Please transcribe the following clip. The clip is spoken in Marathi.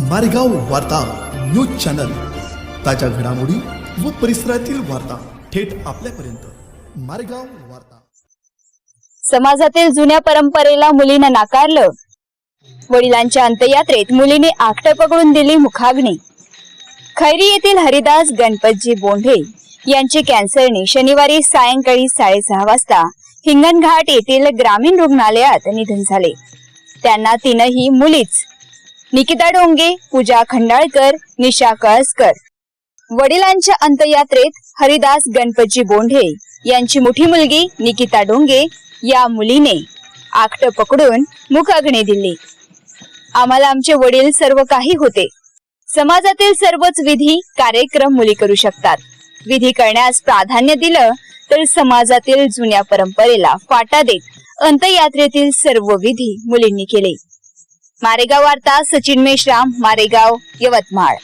मारेगाव वार्ता न्यूज चॅनल. ताज्या घडामोडी व परिसरातील वार्ता थेट आपल्यापर्यंत. मारेगाव वार्ता. समाजातील जुन्या परंपरेला मुलीनं नाकारलं. वडिलांच्या अंत्ययात्रेत मुलीने आखट पकडून दिली मुखाग्नी. खैरी येथील हरिदास गणपतजी बोंढे यांची कॅन्सरने शनिवारी सायंकाळी साडेसहा वाजता हिंगणघाट येथील ग्रामीण रुग्णालयात निधन झाले. त्यांना तीनही मुलीच निकिता डोंगे पूजा खंडाळकर निशा कळसकर. वडिलांच्या अंतयात्रेत हरिदास गणपतजी बोंढे यांची मोठी मुलगी निकिता डोंगे या मुलीने आकट पकडून मुखाग्ने दिली. आम्हाला आमचे वडील सर्व काही होते. समाजातील सर्वच विधी कार्यक्रम मुली करू शकतात. विधी करण्यास प्राधान्य दिलं तर समाजातील जुन्या परंपरेला फाटा देत अंत्ययात्रेतील सर्व विधी मुलींनी केले. मारेगाव वार्ता सचिन मेश्राम मारेगाव यवतमाळ.